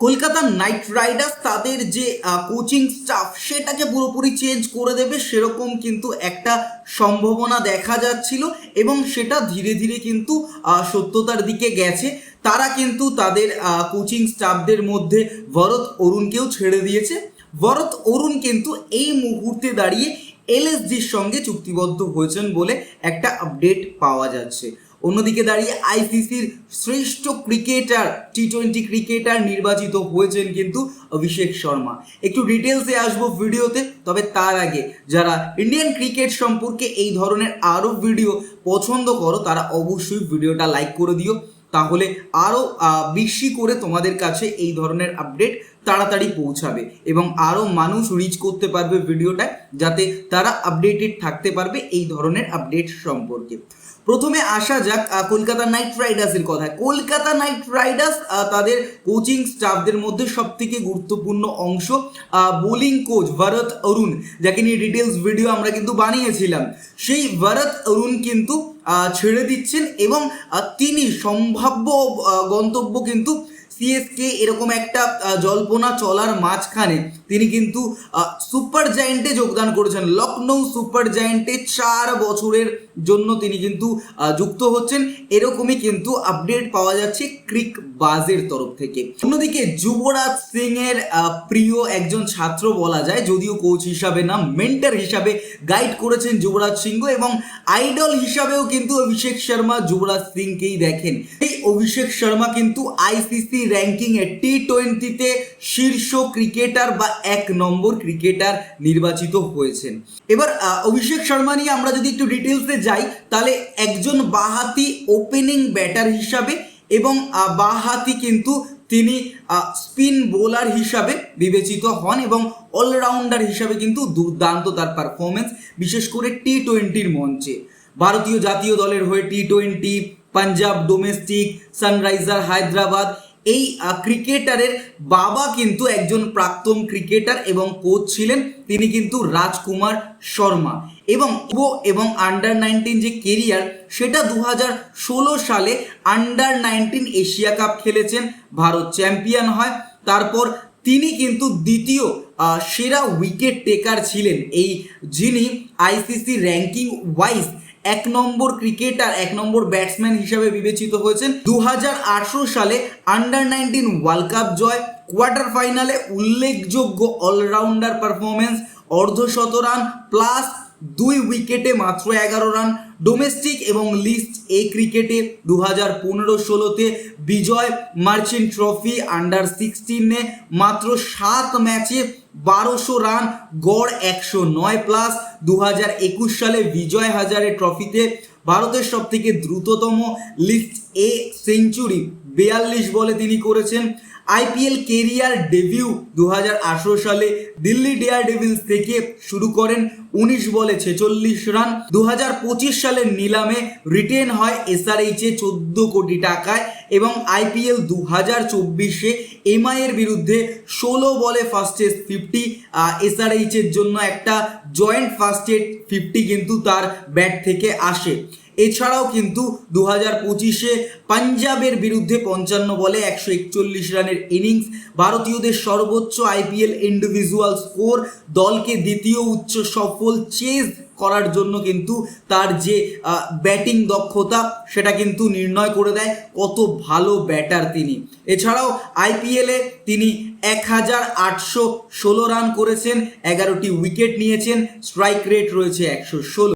Kolkata night Riders তাদের যে coaching staff সেটাকে পুরোপুরি চেঞ্জ করে দেবে, সেরকম কিন্তু একটা সম্ভাবনা দেখা যাচ্ছিল এবং সেটা ধীরে ধীরে কিন্তু সত্যতার দিকে গেছে। তারা কিন্তু তাদের কোচিং স্টাফদের মধ্যে ভরত অরুণকেও ছেড়ে দিয়েছে। ভরত অরুণ কিন্তু এই মুহূর্তে দাঁড়িয়ে এলএসজির সঙ্গে চুক্তিবদ্ধ হয়েছেন বলে একটা আপডেট পাওয়া যাচ্ছে। অন্যদিকে দাঁড়িয়ে আইসিসির শ্রেষ্ঠ ক্রিকেটার টি টোয়েন্টি ক্রিকেটার নির্বাচিত হয়েছেন কিন্তু অভিষেক শর্মা। একটু ডিটেলসে আসব ভিডিওতে, তবে তার আগে যারা ইন্ডিয়ান ক্রিকেট সম্পর্কে এই ধরনের আরও ভিডিও পছন্দ করো, তারা অবশ্যই ভিডিওটা লাইক করে দিও। তাহলে আরও বেশি করে তোমাদের কাছে এই ধরনের আপডেট তাড়াতাড়ি পৌঁছাবে এবং আরও মানুষ রিচ করতে পারবে ভিডিওটায় যাতে তারা আপডেটেড থাকতে পারবে এই ধরনের আপডেট সম্পর্কে। প্রথমে আসা যাক কলকাতা নাইট রাইডার্সের কথায়। কলকাতা নাইট রাইডার্স তাদের কোচিং স্টাফদের মধ্যে সব থেকে গুরুত্বপূর্ণ অংশ বোলিং কোচ ভরত অরুণ, যাকে নিয়ে ডিটেলস ভিডিও আমরা কিন্তু বানিয়েছিলাম। সেই ভরত অরুণ কিন্তু ছেড়ে দিচ্ছেন এবং তিনি সম্ভাব্য গন্তব্য কিন্তু সিএসকে এরকম একটা জল্পনা চলার মাঝখানে তিনি কিন্তু সুপার জায়েন্টে যোগদান করেছেন। লখনৌ সুপার জায়েন্টে চার বছরের জন্য তিনি কিন্তু যুক্ত হচ্ছেন। এরকমই কিন্তু আপডেট পাওয়া যাচ্ছে ক্রিক বাজের তরফ থেকে। অন্যদিকে যুবরাজ সিং এর প্রিয় একজন ছাত্র বলা যায়, যদিও কোচ হিসাবে না মেন্টার হিসাবে গাইড করেছেন যুবরাজ সিংহ এবং আইডল হিসাবেও কিন্তু অভিষেক শর্মা যুবরাজ সিংকেই দেখেন। এই অভিষেক শর্মা কিন্তু আইসিসি র্যাঙ্কিং এ টি টোয়েন্টিতে শীর্ষ ক্রিকেটার বা এক নম্বর ক্রিকেটার নির্বাচিত হয়েছেন। এবার অভিষেক শর্মা নিয়ে আমরা যদি একটু ডিটেলসে যাই, তাহলে একজন বাহাতি ওপেনিং ব্যাটার হিসাবে এবং বাহাতি কিন্তু তিনি স্পিন বোলার হিসাবে বিবেচিত হন এবং অলরাউন্ডার হিসাবে কিন্তু দুর্দান্ত তার পারফরমেন্স বিশেষ করে টি টোয়েন্টির মঞ্চে। ভারতীয় জাতীয় দলের হয়ে T twenty Punjab domestic Sunriser Hyderabad এই ক্রিকেটারের বাবা কিন্তু একজন প্রাক্তন ক্রিকেটার এবং কোচ ছিলেন, তিনি কিন্তু রাজকুমার শর্মা। এবং ও এবং আন্ডার নাইনটিন যে কেরিয়ার সেটা দু সালে আন্ডার নাইনটিন এশিয়া কাপ খেলেছেন, ভারত চ্যাম্পিয়ন হয়। তারপর তিনি কিন্তু দ্বিতীয় সেরা উইকেট টেকার ছিলেন। এই যিনি আইসিসি র্যাঙ্কিং ওয়াইজ এক নম্বর ক্রিকেটার, এক নম্বর ব্যাটসম্যান হিসাবে বিবেচিত হয়েছেন দু হাজার আঠারো সালে আন্ডার নাইনটিন ওয়ার্ল্ড কাপ জয় কোয়ার্টার ফাইনালে উল্লেখযোগ্য অলরাউন্ডার পারফরমেন্স অর্ধশত রান প্লাস দুই উইকেটে মাত্র এগারো রান। ডোমেস্টিক এবং লিস্ট এ ক্রিকেটে দু হাজার পনেরো ষোলোতে বিজয় মার্চেন্ট ট্রফি আন্ডার সিক্সটিনে মাত্র সাত ম্যাচে বারোশো রান, গড় একশো নয় প্লাস দু হাজার একুশ সালে বিজয় হাজারে ট্রফিতে ভারতের সবথেকে দ্রুততম লিস্ট এ সেঞ্চুরি বেয়াল্লিশ বলে তিনি করেছেন। আইপিএল কেরিয়ার ডেবিউ দু হাজার আঠারো সালে দিল্লি ডেয়ার ডেভিলস থেকে শুরু করেন উনিশ বলে ছেচল্লিশ রান। দু হাজার পঁচিশ সালের নিলামে রিটেন হয় এসআরএইচ চোদ্দ কোটি টাকায় এবং আইপিএল দু হাজার চব্বিশে এমআই এর বিরুদ্ধে ষোলো বলে ফার্স্ট ফিফটি এসআরএইচ এর জন্য একটা জয়েন্ট ফার্স্ট ফিফটি কিন্তু তার ব্যাট থেকে আসে। এছাড়াও কিন্তু দু হাজার পঁচিশে পাঞ্জাবের বিরুদ্ধে পঞ্চান্ন বলে একশো একচল্লিশ রানের ইনিংস, ভারতীয়দের সর্বোচ্চ আইপিএল ইন্ডিভিজুয়াল স্কোর দলকে দ্বিতীয় উচ্চ সফল চেজ করার জন্য কিন্তু তার যে ব্যাটিং দক্ষতা, সেটা কিন্তু নির্ণয় করে দেয় কত ভালো ব্যাটার তিনি। এছাড়াও আইপিএলে তিনি এক হাজার আটশো ষোলো রান করেছেন, এগারোটি উইকেট নিয়েছেন স্ট্রাইক রেট রয়েছে একশো ষোলো।